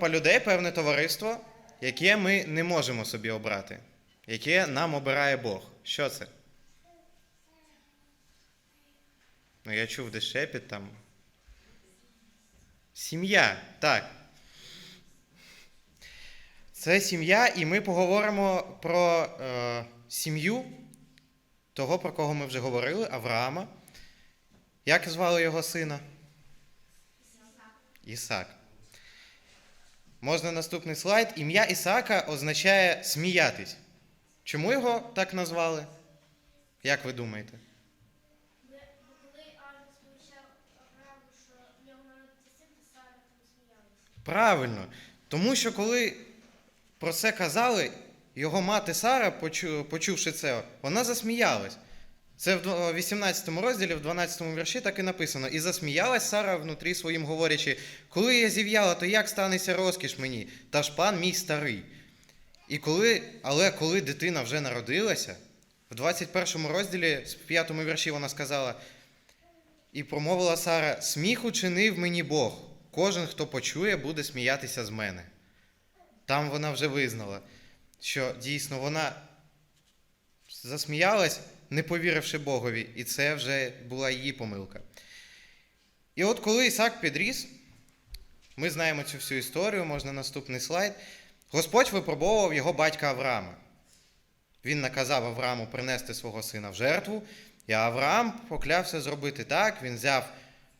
група людей, певне товариство, яке ми не можемо собі обрати, яке нам обирає Бог. Що це? Ну, я чув де шепіт там. Сім'я, так. Це сім'я, і ми поговоримо про е, сім'ю того, про кого ми вже говорили, Авраама. Як звали його сина? Ісак. Можна наступний слайд. Ім'я Ісака означає сміятись. Чому його так назвали? Як ви думаєте? Правильно. Тому що коли про це казали, його мати Сара, почувши це, вона засміялась. Це в 18 розділі, в 12 вірші так і написано. І засміялась Сара внутрі своїм, говорячи, коли я зів'яла, то як станеться розкіш мені, та ж пан мій старий. І коли, але коли дитина вже народилася, в 21 розділі, з 5 вірші вона сказала, і промовила Сара: Сміх учинив мені Бог. Кожен, хто почує, буде сміятися з мене. Там вона вже визнала, що дійсно вона засміялась, не повіривши Богові, і це вже була її помилка. І от коли Ісак підріс, ми знаємо цю всю історію, можна наступний слайд. Господь випробовував його батька Авраама. Він наказав Аврааму принести свого сина в жертву, і Авраам поклявся зробити так. Він взяв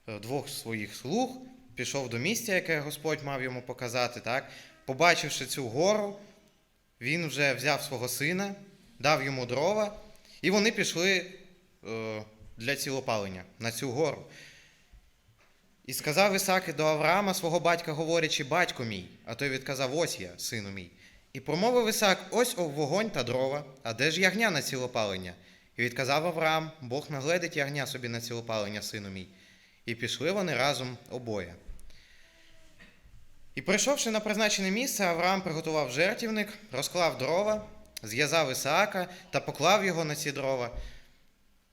е, двох своїх слуг, пішов до місця, яке Господь мав йому показати. Так? Побачивши цю гору, він вже взяв свого сина, дав йому дрова, і вони пішли е, для цілопалення на цю гору. І сказав Ісак до Авраама свого батька, говорячи, батько мій, а той відказав, ось я, сину мій. І промовив Ісак, ось о вогонь та дрова, а де ж ягня на цілопалення? І відказав Авраам, Бог нагледить ягня собі на цілопалення, сину мій. І пішли вони разом обоє. І прийшовши на призначене місце, Авраам приготував жертівник, розклав дрова, зв'язав Ісаака та поклав його на ці дрова.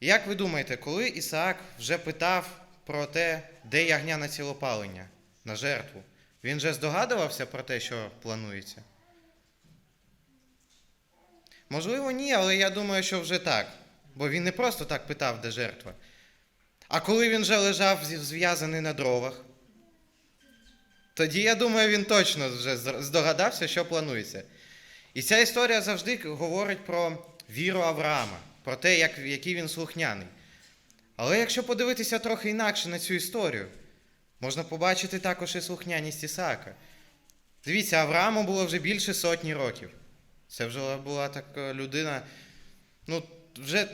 Як ви думаєте, коли Ісаак вже питав про те, де ягня на цілопалення, на жертву, він же здогадувався про те, що планується? Можливо, ні, але я думаю, що вже так. Бо він не просто так питав, де жертва. А коли він вже лежав зв'язаний на дровах, тоді, я думаю, він точно вже здогадався, що планується. І ця історія завжди говорить про віру Авраама, про те, як, який він слухняний. Але якщо подивитися трохи інакше на цю історію, можна побачити також і слухняність Ісаака. Дивіться, Аврааму було вже більше сотні років. Це вже була така людина, ну, вже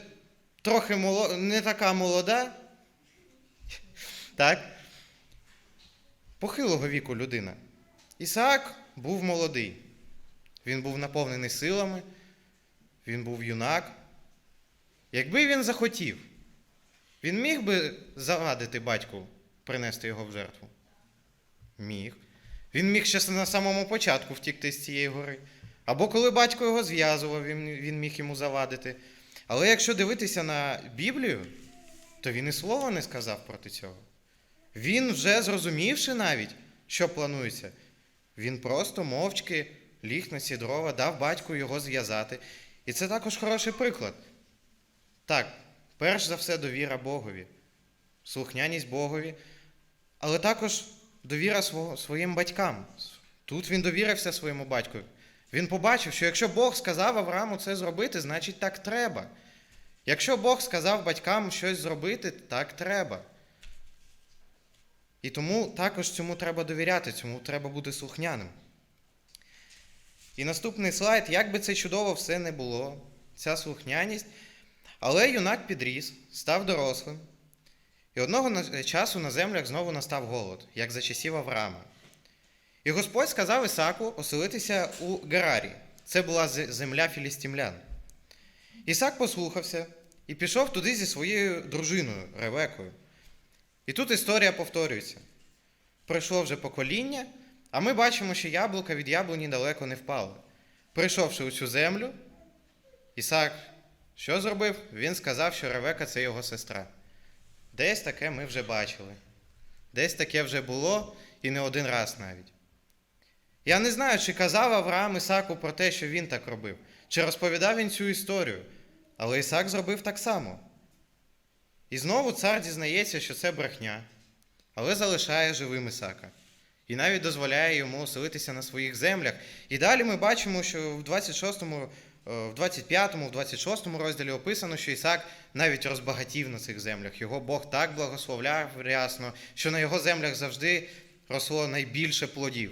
трохи моло... не така молода, так? Похилого віку людина. Ісаак був молодий. Він був наповнений силами, він був юнак. Якби він захотів, він міг би завадити батьку принести його в жертву? Міг. Він міг ще на самому початку втікти з цієї гори. Або коли батько його зв'язував, він, він міг йому завадити. Але якщо дивитися на Біблію, то він і слова не сказав проти цього. Він, вже зрозумівши навіть, що планується, він просто мовчки ліг на ці дав батьку його зв'язати. І це також хороший приклад. Так, перш за все, довіра Богові, слухняність Богові, але також довіра своїм батькам. Тут він довірився своєму батькові. Він побачив, що якщо Бог сказав Аврааму це зробити, значить так треба. Якщо Бог сказав батькам щось зробити, так треба. І тому також цьому треба довіряти, цьому треба бути слухняним. І наступний слайд, як би це чудово все не було, ця слухняність. Але юнак підріс, став дорослим, і одного часу на землях знову настав голод, як за часів Авраама. І Господь сказав Ісаку оселитися у Герарі. Це була земля філістимлян. Ісак послухався і пішов туди зі своєю дружиною Ревекою. І тут історія повторюється. Пройшло вже покоління, а ми бачимо, що яблука від яблуні далеко не впало. Прийшовши у цю землю, Ісак що зробив? Він сказав, що Ревека це його сестра. Десь таке ми вже бачили. Десь таке вже було і не один раз навіть. Я не знаю, чи казав Авраам Ісаку про те, що він так робив, чи розповідав він цю історію, але Ісак зробив так само. І знову цар дізнається, що це брехня, але залишає живим Ісака. І навіть дозволяє йому оселитися на своїх землях. І далі ми бачимо, що в 26-му, е, в 25-му, в 26-му розділі описано, що Ісак навіть розбагатів на цих землях. Його Бог так благословляв рясно, що на його землях завжди росло найбільше плодів,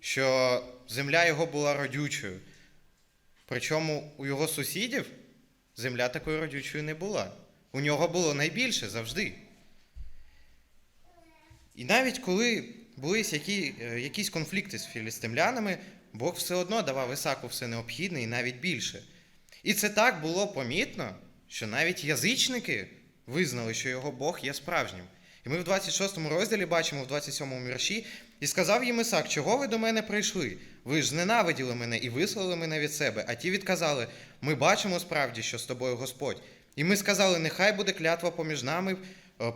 що земля його була родючою. Причому у його сусідів земля такою родючою не була. У нього було найбільше завжди. І навіть коли були які, е, якісь конфлікти з філістимлянами, Бог все одно давав Ісаку все необхідне і навіть більше. І це так було помітно, що навіть язичники визнали, що його Бог є справжнім. І ми в 26 розділі бачимо в 27 вірші, і сказав їм Ісак, чого ви до мене прийшли? Ви ж зненавиділи мене і вислали мене від себе. А ті відказали: Ми бачимо справді, що з тобою Господь. І ми сказали, нехай буде клятва поміж нами,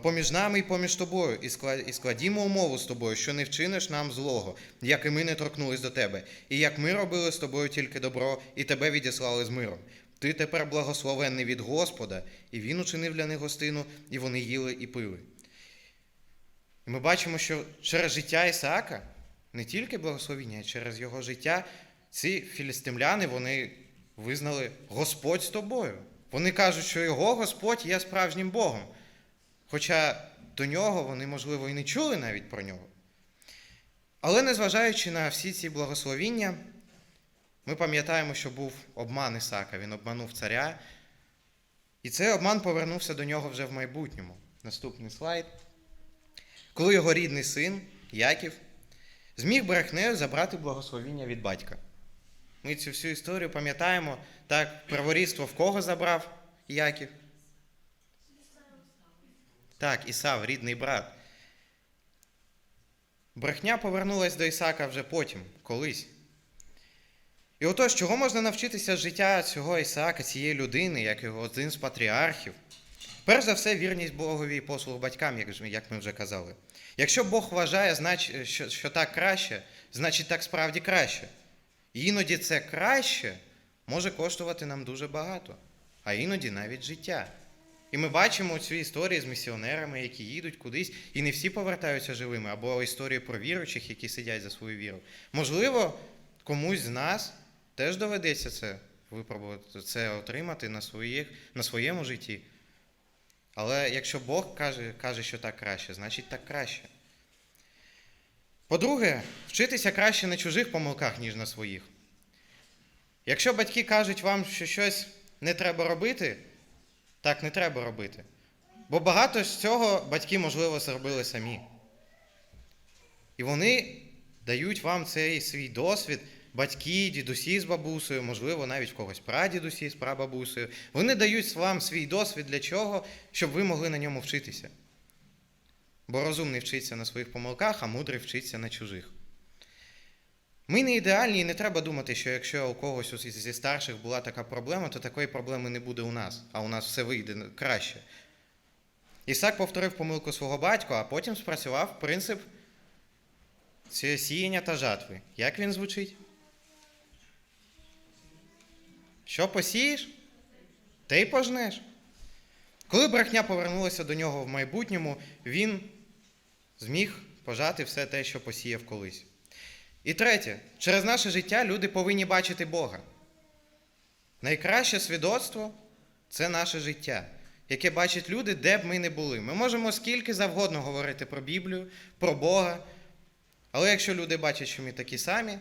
поміж нами і поміж тобою, і складімо умову з тобою, що не вчиниш нам злого, як і ми не торкнулись до тебе, і як ми робили з тобою тільки добро, і тебе відіслали з миром. Ти тепер благословенний від Господа, і він учинив для них гостину, і вони їли і пили. І ми бачимо, що через життя Ісаака не тільки благословіння, а через його життя ці філістимляни вони визнали Господь з тобою. Вони кажуть, що його Господь є справжнім Богом. Хоча до нього вони, можливо, і не чули навіть про нього. Але незважаючи на всі ці благословіння, ми пам'ятаємо, що був обман Ісака, він обманув царя. І цей обман повернувся до нього вже в майбутньому. Наступний слайд. Коли його рідний син, Яків, зміг брехнею забрати благословіння від батька. Ми цю всю історію пам'ятаємо, так, праворідство в кого забрав Яків? Так, Ісав, рідний брат. Брехня повернулась до Ісака вже потім, колись. І отож, чого можна навчитися з життя цього Ісаака, цієї людини, як його один з патріархів? Перш за все, вірність Богові і послуг батькам, як, ми вже казали. Якщо Бог вважає, що так краще, значить так справді краще. І іноді це краще може коштувати нам дуже багато, а іноді навіть життя. І ми бачимо ці історії з місіонерами, які їдуть кудись, і не всі повертаються живими, або історії про віруючих, які сидять за свою віру. Можливо, комусь з нас теж доведеться це випробувати, це отримати на, своїх, на своєму житті. Але якщо Бог каже, каже, що так краще, значить так краще. По-друге, вчитися краще на чужих помилках, ніж на своїх. Якщо батьки кажуть вам, що щось не треба робити, так не треба робити. Бо багато з цього батьки, можливо, зробили самі. І вони дають вам цей свій досвід, батьки, дідусі з бабусею, можливо, навіть в когось прадідусі з прабабусею. Вони дають вам свій досвід для чого? Щоб ви могли на ньому вчитися. Бо розумний вчиться на своїх помилках, а мудрий вчиться на чужих. Ми не ідеальні і не треба думати, що якщо у когось зі старших була така проблема, то такої проблеми не буде у нас, а у нас все вийде краще. Ісак повторив помилку свого батька, а потім спрацював принцип сіяння та жатви. Як він звучить? Що посієш? Те й пожнеш. Коли брехня повернулася до нього в майбутньому, він зміг пожати все те, що посіяв колись. І третє, через наше життя люди повинні бачити Бога. Найкраще свідоцтво це наше життя, яке бачать люди, де б ми не були. Ми можемо скільки завгодно говорити про Біблію, про Бога. Але якщо люди бачать, що ми такі самі,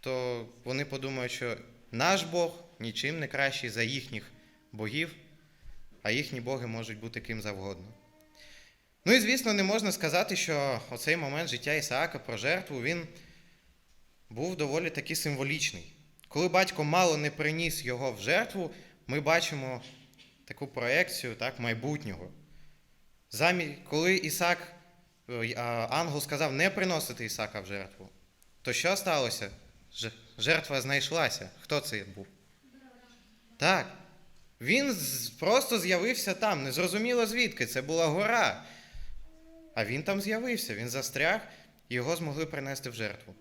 то вони подумають, що наш Бог нічим не кращий за їхніх богів, а їхні боги можуть бути ким завгодно. Ну і звісно, не можна сказати, що оцей момент життя Ісаака про жертву він був доволі таки символічний. Коли батько мало не приніс його в жертву, ми бачимо таку проекцію так, майбутнього. Замі... Коли Ісак, ой, ангел сказав не приносити Ісака в жертву, то що сталося? Жертва знайшлася. Хто це був? Так. Він просто з'явився там, незрозуміло звідки. Це була гора. А він там з'явився, він застряг, його змогли принести в жертву.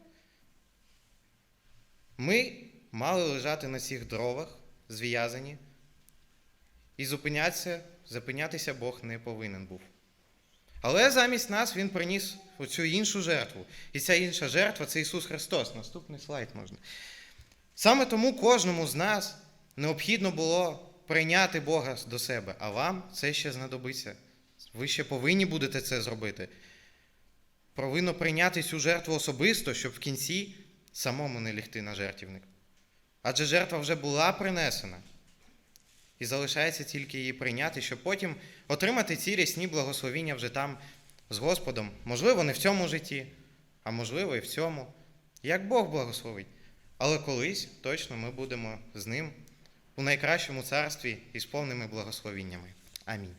Ми мали лежати на цих дровах, зв'язані, і зупинятися, зупинятися Бог не повинен був. Але замість нас Він приніс оцю іншу жертву. І ця інша жертва це Ісус Христос. Наступний слайд можна. Саме тому кожному з нас необхідно було прийняти Бога до себе, а вам це ще знадобиться. Ви ще повинні будете це зробити. Повинно прийняти цю жертву особисто, щоб в кінці самому не лягти на жертівник. Адже жертва вже була принесена. І залишається тільки її прийняти, щоб потім отримати ці рясні благословіння вже там з Господом. Можливо, не в цьому житті, а можливо, і в цьому. Як Бог благословить. Але колись точно ми будемо з ним у найкращому царстві і з повними благословіннями. Амінь.